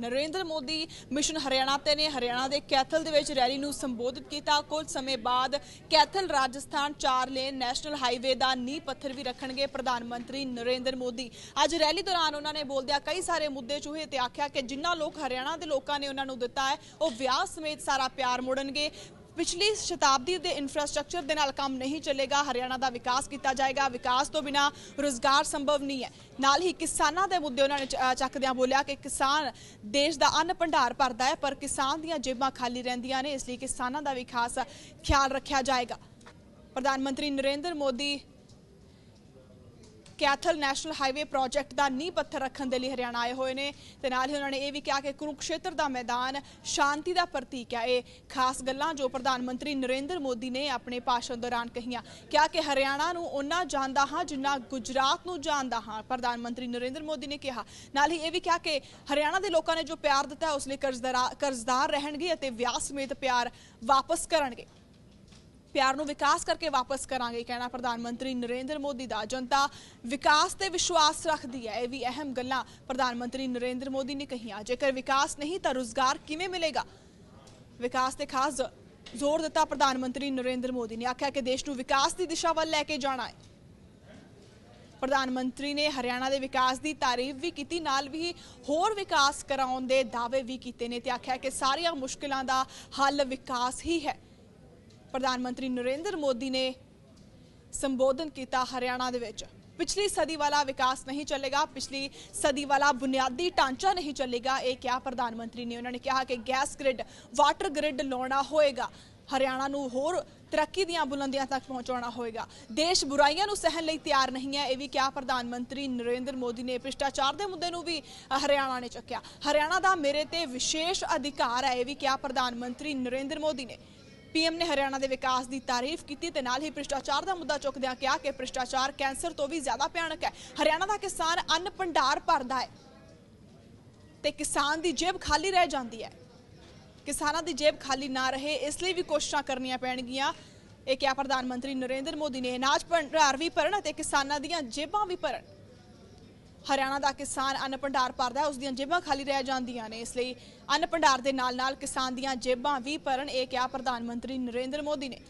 Narendra Modi mission Haryana ਤੇ ਨੇ ਹਰਿਆਣਾ ਦੇ ਕੈਥਲ ਦੇ ਵਿੱਚ ਰੈਲੀ ਨੂੰ ਸੰਬੋਧਿਤ ਕੀਤਾ। ਕੁਝ ਸਮੇਂ ਬਾਅਦ Kaithal Rajasthan 4 lane national highway ਦਾ ਨੀਂਹ ਪੱਥਰ ਵੀ ਰੱਖਣਗੇ ਪ੍ਰਧਾਨ ਮੰਤਰੀ ਨਰਿੰਦਰ ਮੋਦੀ। ਅੱਜ ਰੈਲੀ ਦੌਰਾਨ ਉਹਨਾਂ ਨੇ ਬੋਲਦਿਆਂ ਕਈ ਸਾਰੇ ਮੁੱਦੇ ਚੁਹੇ ਤੇ ਆਖਿਆ ਕਿ ਜਿਨ੍ਹਾਂ ਲੋਕ ਹਰਿਆਣਾ ਦੇ ਲੋਕਾਂ ਨੇ ਉਹਨਾਂ ਨੂੰ ਦਿੱਤਾ ਹੈ, ਉਹ ਵਿਆਹ ਸਮੇਤ ਸਾਰਾ ਪਿਆਰ ਮੋੜਨਗੇ। ਪਿਛਲੀ ਸ਼ਤਾਬਦੀ ਦੇ ਇਨਫਰਾਸਟ੍ਰਕਚਰ ਦੇ ਨਾਲ ਕੰਮ ਨਹੀਂ ਚੱਲੇਗਾ, ਹਰਿਆਣਾ ਦਾ ਵਿਕਾਸ ਕੀਤਾ ਜਾਏਗਾ, ਵਿਕਾਸ ਤੋਂ ਬਿਨਾ ਰੋਜ਼ਗਾਰ ਸੰਭਵ ਨਹੀਂ ਹੈ। ਨਾਲ ਹੀ ਕਿਸਾਨਾਂ ਦੇ ਮੁੱਦੇ ਉਹਨਾਂ ਨੇ ਚੱਕਦਿਆਂ ਬੋਲਿਆ ਕਿ ਕਿਸਾਨ ਦੇਸ਼ ਦਾ ਅੰਨ ਭੰਡਾਰ ਭਰਦਾ ਹੈ, ਪਰ ਕਿਸਾਨ ਦੀਆਂ ਜੇਬਾਂ ਖਾਲੀ ਰਹਿੰਦੀਆਂ ਨੇ, ਇਸ ਲਈ ਕਿਸਾਨਾਂ ਦਾ ਵੀ ਖਾਸ ਖਿਆਲ ਰੱਖਿਆ ਜਾਏਗਾ। ਪ੍ਰਧਾਨ ਮੰਤਰੀ Narendra Modi Kaithal national highway project ਦਾ ਨੀਂਹ ਪੱਥਰ ਰੱਖਣ ਦੇ ਲਈ ਹਰਿਆਣਾ ਆਏ ਹੋਏ ਨੇ। ਤੇ ਨਾਲ ਹੀ ਉਹਨਾਂ ਨੇ ਇਹ ਵੀ ਕਿਹਾ ਕਿ ਕੁਰੂਕਸ਼ੇਤਰ ਦਾ ਮੈਦਾਨ ਸ਼ਾਂਤੀ ਦਾ ਪ੍ਰਤੀਕ ਹੈ। ਇਹ ਖਾਸ ਗੱਲਾਂ ਜੋ ਪ੍ਰਧਾਨ ਮੰਤਰੀ ਨਰਿੰਦਰ ਮੋਦੀ ਨੇ ਆਪਣੇ ਭਾਸ਼ਣ ਦੌਰਾਨ ਕਹੀਆਂ। ਕਿਹਾ ਕਿ ਹਰਿਆਣਾ ਨੂੰ ਉਹਨਾਂ ਜਾਣਦਾ ਹਾਂ ਜਿੰਨਾ ਗੁਜਰਾਤ ਨੂੰ ਜਾਣਦਾ ਹਾਂ, ਪ੍ਰਧਾਨ ਮੰਤਰੀ ਨਰਿੰਦਰ ਮੋਦੀ ਨੇ ਕਿਹਾ। ਨਾਲ ਹੀ ਇਹ ਵੀ ਕਿਹਾ ਕਿ ਹਰਿਆਣਾ ਦੇ ਲੋਕਾਂ ਨੇ ਜੋ ਪਿਆਰ ਦਿੱਤਾ, ਉਸ ਲਈ ਕਰਜ਼ਦਾਰ ਕਰਜ਼ਦਾਰ ਰਹਿਣਗੇ ਅਤੇ ਵਿਆਹ ਸਮੇਤ ਪਿਆਰ ਵਾਪਸ ਕਰਨਗੇ। ਪਿਆਰ ਨੂੰ ਵਿਕਾਸ ਕਰਕੇ ਵਾਪਸ ਕਰਾਂਗੇ, ਕਹਿਣਾ ਪ੍ਰਧਾਨ ਮੰਤਰੀ ਨਰਿੰਦਰ ਮੋਦੀ ਦਾ। ਜਨਤਾ ਵਿਕਾਸ ਤੇ ਵਿਸ਼ਵਾਸ ਰੱਖਦੀ ਹੈ, ਇਹ ਵੀ ਅਹਿਮ ਗੱਲਾਂ ਪ੍ਰਧਾਨ ਮੰਤਰੀ ਨਰਿੰਦਰ ਮੋਦੀ ਨੇ ਕਹੀਆਂ। ਜੇਕਰ ਵਿਕਾਸ ਨਹੀਂ ਤਾਂ ਰੋਜ਼ਗਾਰ ਕਿਵੇਂ ਮਿਲੇਗਾ? ਵਿਕਾਸ ਤੇ ਖਾਸ ਜ਼ੋਰ ਦਿੱਤਾ ਪ੍ਰਧਾਨ ਮੰਤਰੀ ਨਰਿੰਦਰ ਮੋਦੀ ਨੇ। ਆਖਿਆ ਕਿ ਦੇਸ਼ ਨੂੰ ਵਿਕਾਸ ਦੀ ਦਿਸ਼ਾ ਵੱਲ ਲੈ ਕੇ ਜਾਣਾ ਹੈ। ਪ੍ਰਧਾਨ ਮੰਤਰੀ ਨੇ ਹਰਿਆਣਾ ਦੇ ਵਿਕਾਸ ਦੀ ਤਾਰੀਫ ਵੀ ਕੀਤੀ, ਨਾਲ ਵੀ ਹੋਰ ਵਿਕਾਸ ਕਰਾਉਣ ਦੇ ਦਾਅਵੇ ਵੀ ਕੀਤੇ ਨੇ ਤੇ ਆਖਿਆ ਕਿ ਸਾਰੀਆਂ ਮੁਸ਼ਕਲਾਂ ਦਾ ਹੱਲ ਵਿਕਾਸ ਹੀ ਹੈ। ਪ੍ਰਧਾਨ ਮੰਤਰੀ ਨਰਿੰਦਰ ਮੋਦੀ ਨੇ ਸੰਬੋਧਨ ਕੀਤਾ ਹਰਿਆਣਾ ਦੇ ਵਿੱਚ। ਪਿਛਲੀ ਸਦੀ ਵਾਲਾ ਵਿਕਾਸ ਨਹੀਂ ਚੱਲੇਗਾ, ਪਿਛਲੀ ਸਦੀ ਵਾਲਾ ਬੁਨਿਆਦੀ ਢਾਂਚਾ ਨਹੀਂ ਚੱਲੇਗਾ, ਇਹ ਕਿਹਾ ਪ੍ਰਧਾਨ ਮੰਤਰੀ ਨੇ। ਉਹਨਾਂ ਨੇ ਕਿਹਾ ਕਿ ਗੈਸ ਗ੍ਰਿਡ, ਵਾਟਰ ਗ੍ਰਿਡ ਲਾਉਣਾ ਹੋਏਗਾ। ਹਰਿਆਣਾ ਨੂੰ ਹੋਰ ਤਰੱਕੀ ਦੀਆਂ ਬੁਲੰਦੀਆਂ ਤੱਕ ਪਹੁੰਚਾਉਣਾ ਹੋਏਗਾ। ਦੇਸ਼ ਬੁਰਾਈਆਂ ਨੂੰ ਸਹਿਣ ਲਈ ਤਿਆਰ ਨਹੀਂ ਹੈ, ਇਹ ਵੀ ਕਿਹਾ ਪ੍ਰਧਾਨ ਮੰਤਰੀ ਨਰਿੰਦਰ ਮੋਦੀ ਨੇ। ਭ੍ਰਿਸ਼ਟਾਚਾਰ ਦੇ ਮੁੱਦੇ ਨੂੰ ਵੀ ਹਰਿਆਣਾ ਨੇ ਚੱਕਿਆ। ਹਰਿਆਣਾ ਦਾ ਮੇਰੇ ਤੇ ਵਿਸ਼ੇਸ਼ ਅਧਿਕਾਰ ਹੈ, ਇਹ ਵੀ ਕਿਹਾ ਪ੍ਰਧਾਨ ਮੰਤਰੀ ਨਰਿੰਦਰ ਮੋਦੀ ਨੇ। ਪੀਐਮ ਨੇ ਹਰਿਆਣਾ ਦੇ ਵਿਕਾਸ ਦੀ ਤਾਰੀਫ ਕੀਤੀ ਤੇ ਨਾਲ ਹੀ ਭ੍ਰਿਸ਼ਟਾਚਾਰ ਦਾ ਮੁੱਦਾ ਚੁੱਕਦਿਆਂ ਕਿਹਾ ਕਿ ਭ੍ਰਿਸ਼ਟਾਚਾਰ ਕੈਂਸਰ ਤੋਂ ਵੀ ਜ਼ਿਆਦਾ ਭਿਆਨਕ ਹੈ। ਹਰਿਆਣਾ ਦਾ ਕਿਸਾਨ ਅੰਨ ਭੰਡਾਰ ਭਰਦਾ ਹੈ ਤੇ ਕਿਸਾਨ ਦੀ ਜੇਬ ਖਾਲੀ ਰਹਿ ਜਾਂਦੀ ਹੈ। ਕਿਸਾਨਾਂ ਦੀ ਜੇਬ ਖਾਲੀ ਨਾ ਰਹੇ, ਇਸ ਲਈ ਵੀ ਕੋਸ਼ਿਸ਼ਾਂ ਕਰਨੀਆਂ ਪੈਣਗੀਆਂ। ਇਹ ਕਿਹਾ ਪ੍ਰਧਾਨ ਮੰਤਰੀ ਨਰਿੰਦਰ ਮੋਦੀ ਨੇ, ਅਨਾਜ ਭੰਡਾਰ ਵੀ ਭਰਨ ਅਤੇ ਕਿਸਾਨਾਂ ਦੀਆਂ ਜੇਬਾਂ ਵੀ ਭਰਨ। ਹਰਿਆਣਾ ਦਾ ਕਿਸਾਨ ਅੰਨ ਭੰਡਾਰ ਭਰਦਾ ਹੈ, ਉਸ ਦੀਆਂ ਜੇਬਾਂ ਖਾਲੀ ਰਹਿ ਜਾਂਦੀਆਂ ਨੇ। ਇਸ ਲਈ ਅੰਨ ਭੰਡਾਰ ਦੇ ਨਾਲ ਨਾਲ ਕਿਸਾਨ ਦੀਆਂ ਜੇਬਾਂ ਵੀ ਭਰਨ, ਇਹ ਕਿਹਾ ਪ੍ਰਧਾਨ ਮੰਤਰੀ ਨਰਿੰਦਰ ਮੋਦੀ ਨੇ।